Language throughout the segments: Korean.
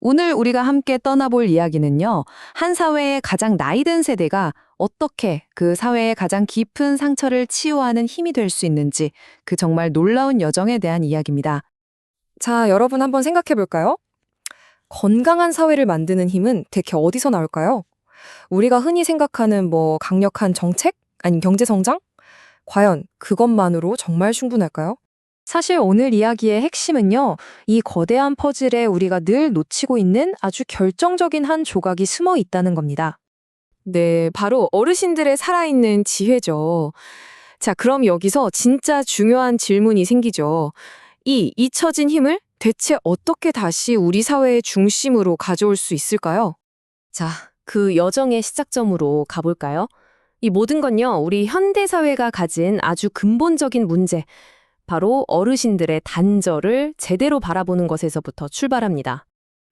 오늘 우리가 함께 떠나볼 이야기는요, 한 사회의 가장 나이든 세대가 어떻게 그 사회의 가장 깊은 상처를 치유하는 힘이 될 수 있는지 그 정말 놀라운 여정에 대한 이야기입니다. 자, 여러분 한번 생각해 볼까요? 건강한 사회를 만드는 힘은 대체 어디서 나올까요? 우리가 흔히 생각하는 뭐 강력한 정책? 아니 경제 성장? 과연 그것만으로 정말 충분할까요? 사실 오늘 이야기의 핵심은요, 이 거대한 퍼즐에 우리가 늘 놓치고 있는 아주 결정적인 한 조각이 숨어 있다는 겁니다. 네, 바로 어르신들의 살아있는 지혜죠. 자, 그럼 여기서 진짜 중요한 질문이 생기죠. 이 잊혀진 힘을 대체 어떻게 다시 우리 사회의 중심으로 가져올 수 있을까요? 자, 그 여정의 시작점으로 가볼까요? 이 모든 건요, 우리 현대 사회가 가진 아주 근본적인 문제, 바로 어르신들의 단절을 제대로 바라보는 것에서부터 출발합니다.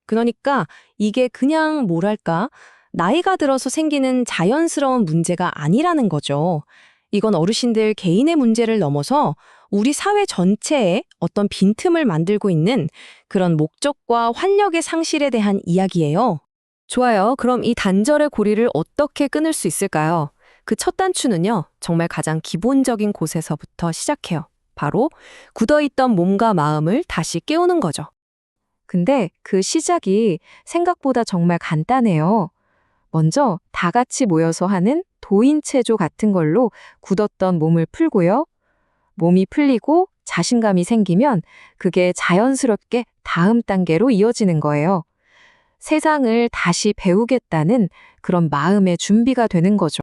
그러니까 이게 그냥 뭐랄까, 나이가 들어서 생기는 자연스러운 문제가 아니라는 거죠. 이건 어르신들 개인의 문제를 넘어서 우리 사회 전체에 어떤 빈틈을 만들고 있는 그런 목적과 활력의 상실에 대한 이야기예요. 좋아요. 그럼 이 단절의 고리를 어떻게 끊을 수 있을까요? 그 첫 단추는요, 정말 가장 기본적인 곳에서부터 시작해요. 바로 굳어있던 몸과 마음을 다시 깨우는 거죠. 근데 그 시작이 생각보다 정말 간단해요. 먼저 다 같이 모여서 하는 도인체조 같은 걸로 굳었던 몸을 풀고요. 몸이 풀리고 자신감이 생기면 그게 자연스럽게 다음 단계로 이어지는 거예요. 세상을 다시 배우겠다는 그런 마음의 준비가 되는 거죠.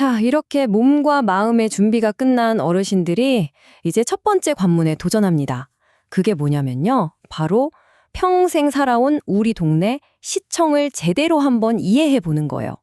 자, 이렇게 몸과 마음의 준비가 끝난 어르신들이 이제 첫 번째 관문에 도전합니다. 그게 뭐냐면요. 바로 평생 살아온 우리 동네 시청을 제대로 한번 이해해 보는 거예요.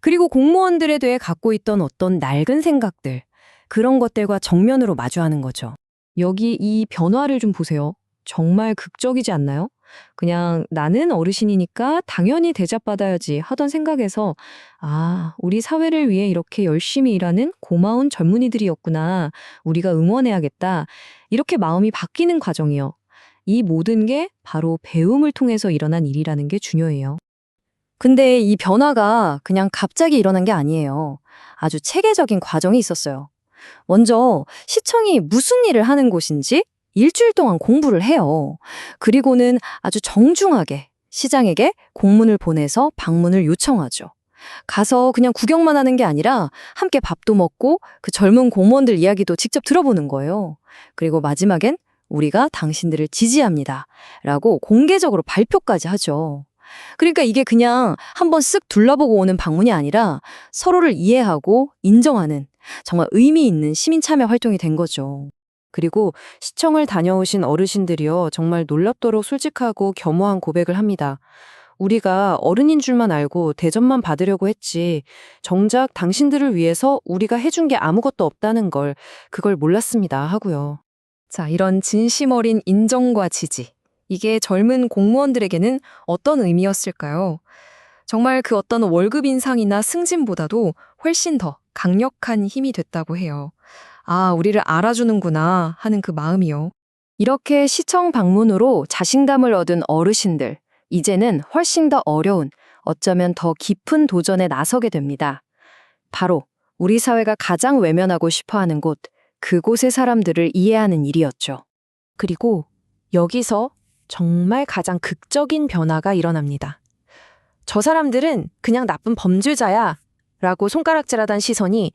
그리고 공무원들에 대해 갖고 있던 어떤 낡은 생각들, 그런 것들과 정면으로 마주하는 거죠. 여기 이 변화를 좀 보세요. 정말 극적이지 않나요? 그냥 나는 어르신이니까 당연히 대접받아야지 하던 생각에서 아, 우리 사회를 위해 이렇게 열심히 일하는 고마운 젊은이들이었구나. 우리가 응원해야겠다. 이렇게 마음이 바뀌는 과정이요. 이 모든 게 바로 배움을 통해서 일어난 일이라는 게 중요해요. 근데 이 변화가 그냥 갑자기 일어난 게 아니에요. 아주 체계적인 과정이 있었어요. 먼저 시청이 무슨 일을 하는 곳인지 일주일 동안 공부를 해요. 그리고는 아주 정중하게 시장에게 공문을 보내서 방문을 요청하죠. 가서 그냥 구경만 하는 게 아니라 함께 밥도 먹고 그 젊은 공무원들 이야기도 직접 들어보는 거예요. 그리고 마지막엔 우리가 당신들을 지지합니다. 라고 공개적으로 발표까지 하죠. 그러니까 이게 그냥 한번 쓱 둘러보고 오는 방문이 아니라 서로를 이해하고 인정하는 정말 의미 있는 시민 참여 활동이 된 거죠. 그리고 시청을 다녀오신 어르신들이요, 정말 놀랍도록 솔직하고 겸허한 고백을 합니다. 우리가 어른인 줄만 알고 대접만 받으려고 했지, 정작 당신들을 위해서 우리가 해준 게 아무것도 없다는 걸, 그걸 몰랐습니다. 하고요. 자, 이런 진심 어린 인정과 지지. 이게 젊은 공무원들에게는 어떤 의미였을까요? 정말 그 어떤 월급 인상이나 승진보다도 훨씬 더 강력한 힘이 됐다고 해요. 아, 우리를 알아주는구나 하는 그 마음이요. 이렇게 시청 방문으로 자신감을 얻은 어르신들, 이제는 훨씬 더 어려운, 어쩌면 더 깊은 도전에 나서게 됩니다. 바로 우리 사회가 가장 외면하고 싶어 하는 곳, 그곳의 사람들을 이해하는 일이었죠. 그리고 여기서 정말 가장 극적인 변화가 일어납니다. 저 사람들은 그냥 나쁜 범죄자야 라고 손가락질하던 시선이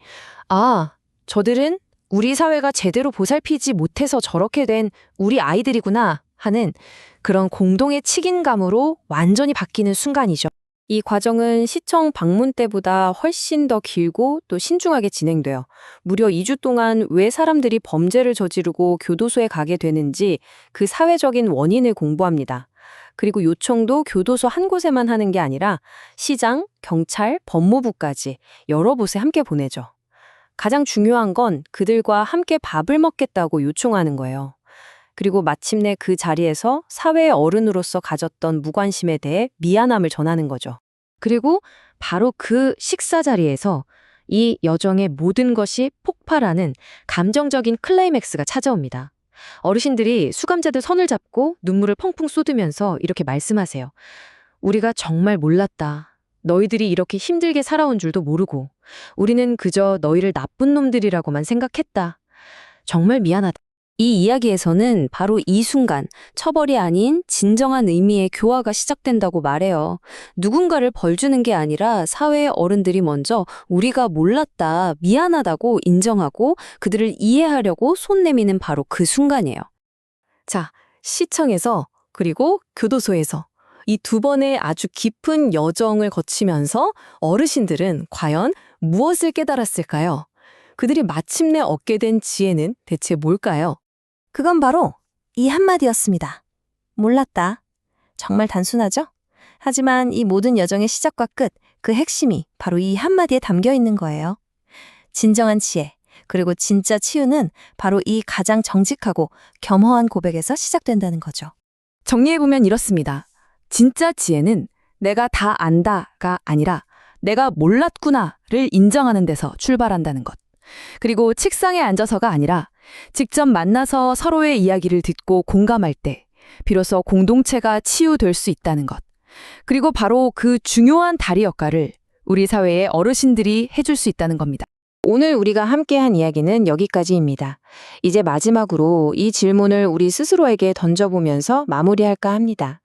아, 저들은 우리 사회가 제대로 보살피지 못해서 저렇게 된 우리 아이들이구나 하는 그런 공동의 책임감으로 완전히 바뀌는 순간이죠. 이 과정은 시청 방문 때보다 훨씬 더 길고 또 신중하게 진행돼요. 무려 2주 동안 왜 사람들이 범죄를 저지르고 교도소에 가게 되는지 그 사회적인 원인을 공부합니다. 그리고 요청도 교도소 한 곳에만 하는 게 아니라 시장, 경찰, 법무부까지 여러 곳에 함께 보내죠. 가장 중요한 건 그들과 함께 밥을 먹겠다고 요청하는 거예요. 그리고 마침내 그 자리에서 사회의 어른으로서 가졌던 무관심에 대해 미안함을 전하는 거죠. 그리고 바로 그 식사 자리에서 이 여정의 모든 것이 폭발하는 감정적인 클라이맥스가 찾아옵니다. 어르신들이 수감자들 손을 잡고 눈물을 펑펑 쏟으면서 이렇게 말씀하세요. 우리가 정말 몰랐다. 너희들이 이렇게 힘들게 살아온 줄도 모르고 우리는 그저 너희를 나쁜 놈들이라고만 생각했다. 정말 미안하다. 이 이야기에서는 바로 이 순간 처벌이 아닌 진정한 의미의 교화가 시작된다고 말해요. 누군가를 벌 주는 게 아니라 사회의 어른들이 먼저 우리가 몰랐다, 미안하다고 인정하고 그들을 이해하려고 손 내미는 바로 그 순간이에요. 자, 시청에서 그리고 교도소에서 이 두 번의 아주 깊은 여정을 거치면서 어르신들은 과연 무엇을 깨달았을까요? 그들이 마침내 얻게 된 지혜는 대체 뭘까요? 그건 바로 이 한마디였습니다. 몰랐다. 정말 단순하죠? 하지만 이 모든 여정의 시작과 끝, 그 핵심이 바로 이 한마디에 담겨 있는 거예요. 진정한 지혜, 그리고 진짜 치유는 바로 이 가장 정직하고 겸허한 고백에서 시작된다는 거죠. 정리해보면 이렇습니다. 진짜 지혜는 내가 다 안다가 아니라 내가 몰랐구나를 인정하는 데서 출발한다는 것. 그리고 책상에 앉아서가 아니라 직접 만나서 서로의 이야기를 듣고 공감할 때 비로소 공동체가 치유될 수 있다는 것. 그리고 바로 그 중요한 다리 역할을 우리 사회의 어르신들이 해줄 수 있다는 겁니다. 오늘 우리가 함께한 이야기는 여기까지입니다. 이제 마지막으로 이 질문을 우리 스스로에게 던져보면서 마무리할까 합니다.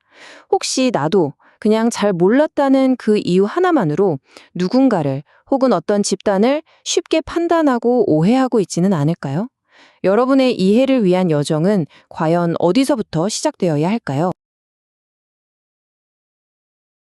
혹시 나도 그냥 잘 몰랐다는 그 이유 하나만으로 누군가를 혹은 어떤 집단을 쉽게 판단하고 오해하고 있지는 않을까요? 여러분의 이해를 위한 여정은 과연 어디서부터 시작되어야 할까요?